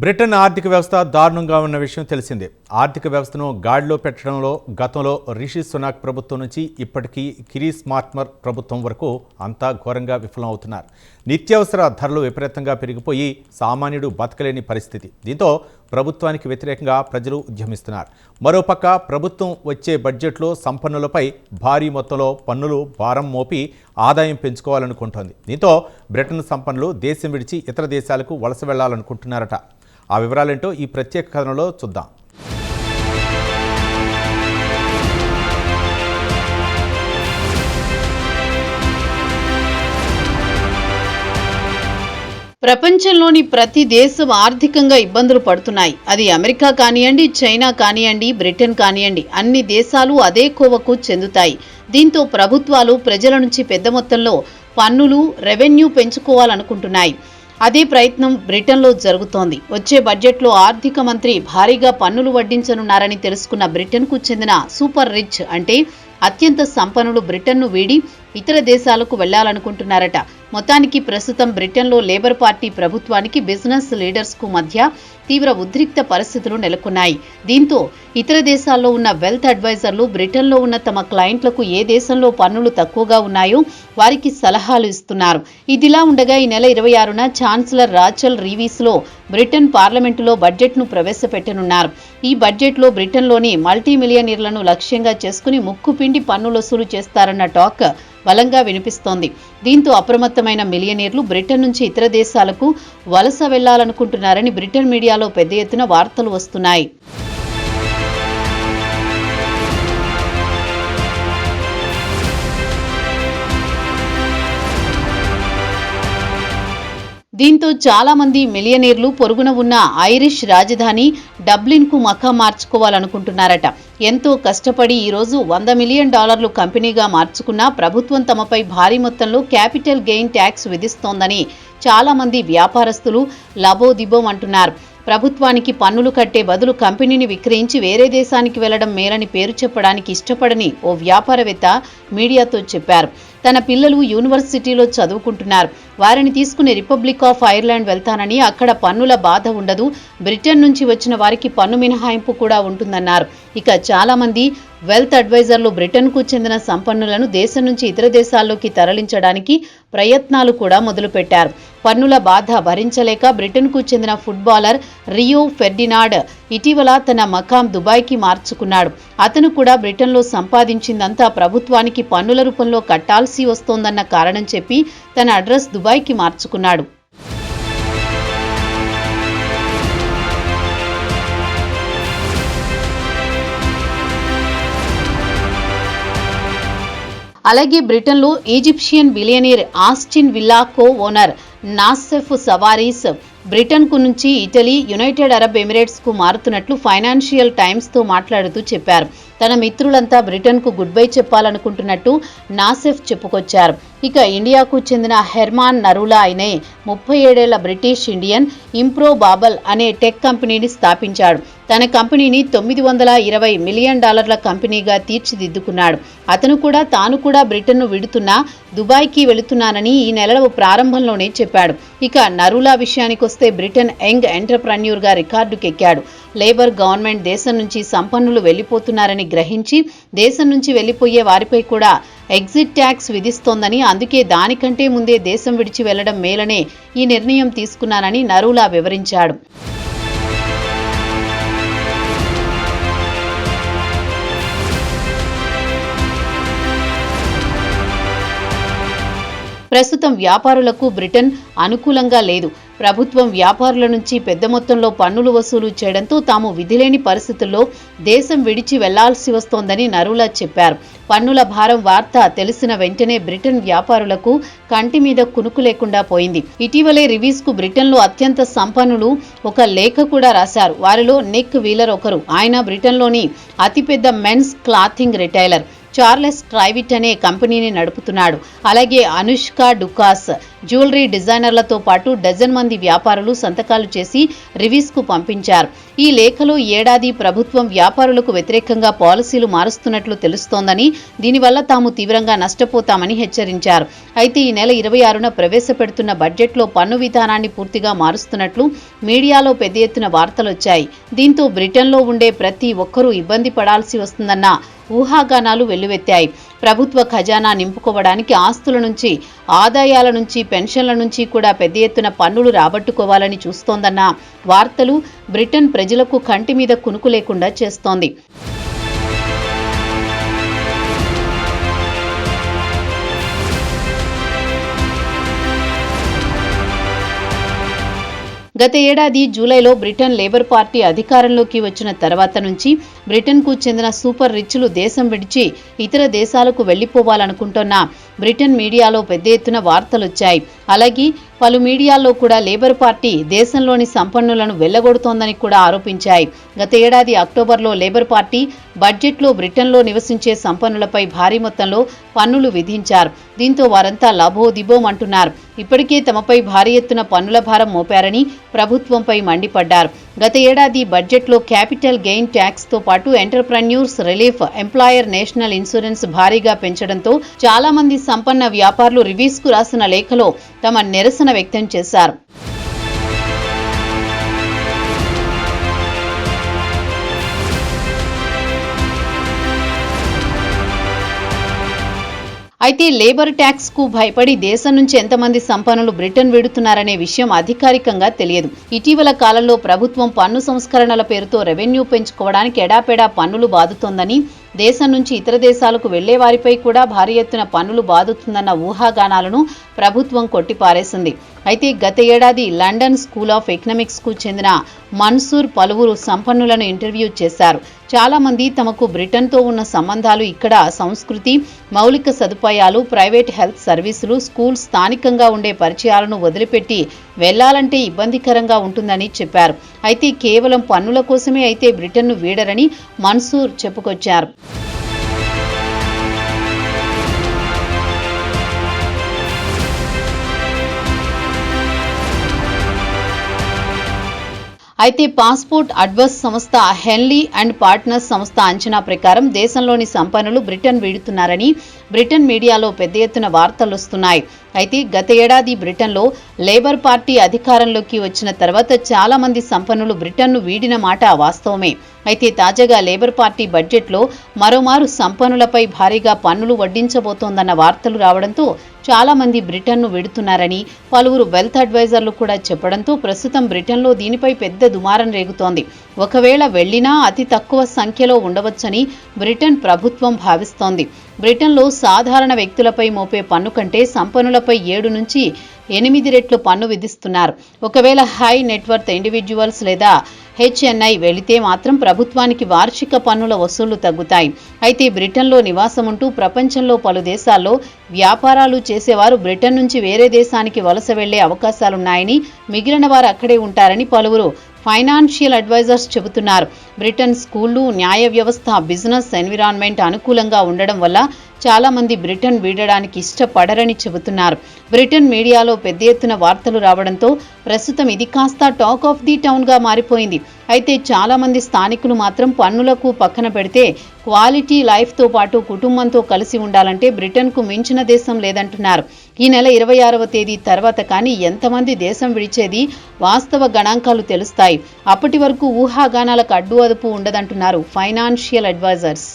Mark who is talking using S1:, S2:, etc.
S1: Britain ఆర్థిక వ్యవస్థ దారుణంగా ఉన్న విషయం తెలిసిందే. ఆర్థిక వ్యవస్థను గాడిలో పెట్టడంలో గతంలో రిషి సునాక్ ప్రభుత్వం నుంచి ఇప్పటికీ కిరీస్ మార్ట్మర్ ప్రభుత్వం వరకు అంతా ఘోరంగా విఫలం అవుతున్నారు నిత్యావసర ధరలు విపరీతంగా పెరిగిపోయి సామాన్యుడు బతకలేని పరిస్థితి. దీంతో ప్రభుత్వానికి వ్యతిరేకంగా ప్రజలు ఉద్యమిస్తున్నారు. మరోపక్క ప్రభుత్వం వచ్చే బడ్జెట్లో సంపన్నులపై భారీ మొత్తంలో పన్నులు భారం మోపి ఆదాయం పెంచుకోవాలనుకుంటోంది. దీంతో బ్రిటన్ సంపన్నులు దేశం విడిచి ఇతర దేశాలకు వలస వెళ్ళాలనుకుంటున్నారట. ఆ వివరాలేంటో ఈ ప్రత్యేక కథనంలో చూద్దాం.
S2: ప్రపంచంలోని ప్రతి దేశం ఆర్థికంగా ఇబ్బందులు పడుతున్నాయి. అది అమెరికా కానివ్వండి చైనా కానివ్వండి బ్రిటన్ కానివ్వండి అన్ని దేశాలు అదే కోవకు చెందుతాయి. దీంతో ప్రభుత్వాలు ప్రజల నుంచి పెద్ద మొత్తంలో పన్నులు రెవెన్యూ పెంచుకోవాలనుకుంటున్నాయి. అదే ప్రయత్నం బ్రిటన్లో జరుగుతోంది. వచ్చే బడ్జెట్లో ఆర్థిక మంత్రి భారీగా పన్నులు వడ్డించనున్నారని తెలుసుకున్న బ్రిటన్కు చెందిన సూపర్ రిచ్ అంటే అత్యంత సంపన్నులు బ్రిటన్ను వీడి ఇతర దేశాలకు వెళ్ళాలనుకుంటున్నారట మొత్తానికి ప్రస్తుతం బ్రిటన్లో లేబర్ పార్టీ ప్రభుత్వానికి బిజినెస్ లీడర్స్కు మధ్య తీవ్ర ఉద్రిక్త పరిస్థితులు నెలకొన్నాయి. దీంతో ఇతర దేశాల్లో ఉన్న వెల్త్ అడ్వైజర్లు బ్రిటన్లో ఉన్న తమ క్లయింట్లకు ఏ దేశంలో పన్నులు తక్కువగా ఉన్నాయో వారికి సలహాలు ఇస్తున్నారు. ఇదిలా ఉండగా ఈ నెల ఇరవై ఆరున ఛాన్సలర్ రాచల్ రీవీస్లో బ్రిటన్ పార్లమెంటులో బడ్జెట్ను ప్రవేశపెట్టనున్నారు. ఈ బడ్జెట్లో బ్రిటన్లోని మల్టీ మిలియనీర్లను లక్ష్యంగా చేసుకుని ముక్కుపిండి పన్నులు వసూలు చేస్తారన్న టాక్ బలంగా వినిపిస్తోంది. దీంతో అప్రమత్తమైన మిలియనీర్లు బ్రిటన్ నుంచి ఇతర దేశాలకు వలస వెళ్ళాలనుకుంటున్నారని బ్రిటన్ మీడియాలో పెద్ద ఎత్తున వార్తలు వస్తున్నాయి. దీంతో చాలామంది మిలియనీర్లు పొరుగున ఉన్న ఐరిష్ రాజధాని డబ్లిన్కు మఖా మార్చుకోవాలనుకుంటున్నారట. ఎంతో కష్టపడి ఈరోజు వంద మిలియన్ డాలర్లు కంపెనీగా మార్చుకున్నా ప్రభుత్వం తమపై భారీ మొత్తంలో క్యాపిటల్ గెయిన్ ట్యాక్స్ విధిస్తోందని చాలామంది వ్యాపారస్తులు లబోదిబోం అంటున్నారు. ప్రభుత్వానికి పన్నులు కట్టే బదులు కంపెనీని విక్రయించి వేరే దేశానికి వెళ్ళడం మేలని పేరు చెప్పడానికి ఇష్టపడని ఓ వ్యాపారవేత్త మీడియాతో చెప్పారు. తన పిల్లలు యూనివర్సిటీలో చదువుకుంటున్నారు. వారిని తీసుకుని రిపబ్లిక్ ఆఫ్ ఐర్లాండ్ వెళ్తానని అక్కడ పన్నుల బాధ ఉండదు. బ్రిటన్ నుంచి వచ్చిన వారికి పన్ను మినహాయింపు కూడా ఉంటుందన్నారు. ఇక చాలామంది వెల్త్ అడ్వైజర్లు బ్రిటన్కు చెందిన సంపన్నులను దేశం నుంచి ఇతర దేశాల్లోకి తరలించడానికి ప్రయత్నాలు కూడా మొదలుపెట్టారు. పన్నుల బాధ భరించలేక బ్రిటన్కు చెందిన ఫుట్బాలర్ రియో ఫెర్డినాడ్ ఇటీవల తన మకాం దుబాయ్కి మార్చుకున్నాడు. అతను కూడా బ్రిటన్లో సంపాదించిందంతా ప్రభుత్వానికి పన్నుల రూపంలో కట్టాల్సి వస్తోందన్న కారణం చెప్పి తన అడ్రస్ దుబాయ్కి మార్చుకున్నాడు. అలాగే బ్రిటన్లో Egyptian billionaire Aston Villa co owner Nassef Sawiris బ్రిటన్కు నుంచి ఇటలీ యునైటెడ్ అరబ్ ఎమిరేట్స్కు మారుతున్నట్లు ఫైనాన్షియల్ టైమ్స్తో మాట్లాడుతూ చెప్పారు. తన మిత్రులంతా బ్రిటన్కు గుడ్ బై చెప్పాలనుకుంటున్నట్టు నాసెఫ్ చెప్పుకొచ్చారు. ఇక ఇండియాకు చెందిన హెర్మాన్ నరూలా అయినే ముప్పై ఏడేళ్ళ బ్రిటిష్ ఇండియన్ ఇంప్రో బాబల్ అనే టెక్ కంపెనీని స్థాపించాడు. తన కంపెనీని తొమ్మిది వందల ఇరవై మిలియన్ డాలర్ల కంపెనీగా తీర్చిదిద్దుకున్నాడు. అతను కూడా తాను కూడా బ్రిటన్ను విడుతున్నా దుబాయ్కి వెళుతున్నానని ఈ నెల ప్రారంభంలోనే చెప్పాడు. ఇక నరులా విషయానికొస్తే బ్రిటన్ యంగ్ ఎంటర్ప్రన్యూర్గా రికార్డుకెక్కాడు. లేబర్ గవర్నమెంట్ దేశం నుంచి సంపన్నులు వెళ్ళిపోతున్నారని గ్రహించి దేశం నుంచి వెళ్ళిపోయే వారిపై కూడా ఎగ్జిట్ ట్యాక్స్ విధిస్తోందని అందుకే దానికంటే ముందే దేశం విడిచి వెళ్ళడం మేలనే ఈ నిర్ణయం తీసుకున్నానని నరూలా వివరించాడు. ప్రస్తుతం వ్యాపారులకు బ్రిటన్ అనుకూలంగా లేదు. ప్రభుత్వం వ్యాపారుల నుంచి పెద్ద మొత్తంలో పన్నులు వసూలు చేయడంతో తాము విధిలేని పరిస్థితుల్లో దేశం విడిచి వెళ్ళాల్సి వస్తోందని నరులా చెప్పారు. పన్నుల భారం వార్త తెలిసిన వెంటనే బ్రిటన్ వ్యాపారులకు కంటి మీద కునుకు లేకుండా పోయింది. ఇటీవలే రివీస్కు బ్రిటన్లో అత్యంత సంపన్నులు ఒక లేఖ కూడా రాశారు. వారిలో నిక్ వీలర్ ఒకరు. ఆయన బ్రిటన్లోని అతిపెద్ద men's clothing retailer. Charles Tyrwhitt అనే కంపెనీని నడుపుతున్నాడు. అలాగే అనుష్క డుకాస్ జ్యువెలరీ డిజైనర్లతో పాటు డజన్ మంది వ్యాపారులు సంతకాలు చేసి రివీస్కు పంపించారు. ఈ లేఖలో ఏడాది ప్రభుత్వం వ్యాపారులకు వ్యతిరేకంగా పాలసీలు మారుస్తున్నట్లు తెలుస్తోందని దీనివల్ల తాము తీవ్రంగా నష్టపోతామని హెచ్చరించారు. అయితే ఈ నెల ఇరవై ఆరున ప్రవేశపెడుతున్న బడ్జెట్లో పన్ను విధానాన్ని పూర్తిగా మారుస్తున్నట్లు మీడియాలో పెద్ద ఎత్తున వార్తలొచ్చాయి. దీంతో బ్రిటన్లో ఉండే ప్రతి ఒక్కరూ ఇబ్బంది పడాల్సి వస్తుందన్న ఊహాగానాలు వెల్లువెత్తాయి. ప్రభుత్వ ఖజానా నింపుకోవడానికి ఆస్తుల నుంచి ఆదాయాల నుంచి పెన్షన్ల నుంచి కూడా పెద్ద ఎత్తున పన్నులు రాబట్టుకోవాలని చూస్తోందన్న వార్తలు బ్రిటన్ ప్రజలకు కంటి మీద కునుకు లేకుండా చేస్తోంది. గత ఏడాది జూలైలో బ్రిటన్ లేబర్ పార్టీ అధికారంలోకి వచ్చిన తర్వాత నుంచి బ్రిటన్కు చెందిన సూపర్ రిచ్లు దేశం విడిచి ఇతర దేశాలకు వెళ్ళిపోవాలనుకుంటున్న బ్రిటన్ మీడియాలో పెద్ద ఎత్తున వార్తలొచ్చాయి. అలాగే పలు మీడియాల్లో కూడా లేబర్ పార్టీ దేశంలోని సంపన్నులను వెళ్ళగొడుతోందని కూడా ఆరోపించాయి. గత ఏడాది అక్టోబర్లో లేబర్ పార్టీ బడ్జెట్లో బ్రిటన్లో నివసించే సంపన్నులపై భారీ మొత్తంలో పన్నులు విధించారు. దీంతో వారంతా లబోదిబోం అంటున్నారు. ఇప్పటికే తమపై భారీ ఎత్తున పన్నుల భారం మోపారని ప్రభుత్వంపై మండిపడ్డారు. గత ఏడాది బడ్జెట్లో క్యాపిటల్ గెయిన్ ట్యాక్స్తో పాటు entrepreneurs relief employer national insurance భారీగా పెంచడంతో చాలామంది సంపన్న వ్యాపారులు రివ్యూస్ రాసిన లేఖలో తమ నిరసన వ్యక్తం చేశారు. అయితే లేబర్ ట్యాక్స్కు భయపడి దేశం నుంచి ఎంతమంది సంపన్నులు బ్రిటన్ విడుతున్నారనే విషయం అధికారికంగా తెలియదు. ఇటీవల కాలంలో ప్రభుత్వం పన్ను సంస్కరణల పేరుతో రెవెన్యూ పెంచుకోవడానికి ఎడాపెడా పన్నులు బాదుతోందని దేశం నుంచి ఇతర దేశాలకు వెళ్ళే వారిపై కూడా భారీ ఎత్తున పన్నులు బాదుతుందన్న ఊహాగానాలను ప్రభుత్వం కొట్టిపారేసింది. అయితే గత ఏడాది లండన్ స్కూల్ ఆఫ్ ఎకనామిక్స్కు చెందిన మన్సూర్ పలువురు సంపన్నులను ఇంటర్వ్యూ చేశారు. చాలామంది తమకు బ్రిటన్తో ఉన్న సంబంధాలు ఇక్కడ సంస్కృతి మౌలిక సదుపాయాలు ప్రైవేట్ హెల్త్ సర్వీసులు స్కూల్ స్థానికంగా ఉండే పరిచయాలను వదిలిపెట్టి వెళ్ళాలంటే ఇబ్బందికరంగా ఉంటుందని చెప్పారు. అయితే కేవలం పన్నుల కోసమే అయితే బ్రిటన్ను వీడరని మన్సూర్ చెప్పుకొచ్చారు. అయితే పాస్పోర్ట్ అడ్వైస్ సంస్థ హెన్లీ అండ్ పార్ట్నర్స్ సంస్థ అంచనా ప్రకారం దేశంలోని సంపన్నులు బ్రిటన్ వీడుతున్నారని బ్రిటన్ మీడియాలో పెద్ద ఎత్తున వార్తలు వస్తున్నాయి. అయితే గత ఏడాది బ్రిటన్లో లేబర్ పార్టీ అధికారంలోకి వచ్చిన తర్వాత చాలామంది సంపన్నులు బ్రిటన్ను వీడిన మాట వాస్తవమే. అయితే తాజాగా లేబర్ పార్టీ బడ్జెట్లో మరోమారు సంపన్నులపై భారీగా పన్నులు వడ్డించబోతోందన్న వార్తలు రావడంతో చాలామంది బ్రిటన్ను విడుతున్నారని పలువురు వెల్త్ అడ్వైజర్లు కూడా చెప్పడంతో ప్రస్తుతం బ్రిటన్లో దీనిపై పెద్ద దుమారం రేగుతోంది. ఒకవేళ వెళ్ళినా అతి తక్కువ సంఖ్యలో ఉండవచ్చని బ్రిటన్ ప్రభుత్వం భావిస్తోంది. బ్రిటన్లో సాధారణ వ్యక్తులపై మోపే పన్ను కంటే సంపన్నులపై ఏడు నుంచి ఎనిమిది రెట్లు పన్ను విధిస్తున్నారు. ఒకవేళ హై నెట్వర్త్ ఇండివిజువల్స్ లేదా హెచ్ఎన్ఐ వెళితే మాత్రం ప్రభుత్వానికి వార్షిక పన్నుల వసూళ్ళు తగ్గుతాయి. అయితే బ్రిటన్లో నివాసం ఉంటూ ప్రపంచంలో పలు దేశాల్లో వ్యాపారాలు చేసేవారు బ్రిటన్ నుంచి వేరే దేశానికి వలస వెళ్ళే అవకాశాలున్నాయని మిగిలిన వారు అక్కడే ఉంటారని పలువురు ఫైనాన్షియల్ అడ్వైజర్స్ చెబుతున్నారు. బ్రిటన్ స్కూళ్ళు న్యాయ వ్యవస్థ బిజినెస్ ఎన్విరాన్మెంట్ అనుకూలంగా ఉండడం వల్ల చాలా మంది బ్రిటన్ వీడడానికి ఇష్టపడరని చెబుతున్నారు. బ్రిటన్ మీడియాలో పెద్ద ఎత్తున వార్తలు రావడంతో ప్రస్తుతం ఇది కాస్త టాక్ ఆఫ్ ది టౌన్గా మారిపోయింది. అయితే చాలామంది స్థానికులు మాత్రం పన్నులకు పక్కన పెడితే క్వాలిటీ లైఫ్తో పాటు కుటుంబంతో కలిసి ఉండాలంటే బ్రిటన్కు మించిన దేశం లేదంటున్నారు. ఈ నెల ఇరవై ఆరవ తేదీ తర్వాత కానీ ఎంతమంది దేశం విడిచేది వాస్తవ గణాంకాలు తెలుస్తాయి. అప్పటి వరకు ఊహాగానాలకు అడ్డు అదుపు ఉండదంటున్నారు ఫైనాన్షియల్ అడ్వైజర్స్.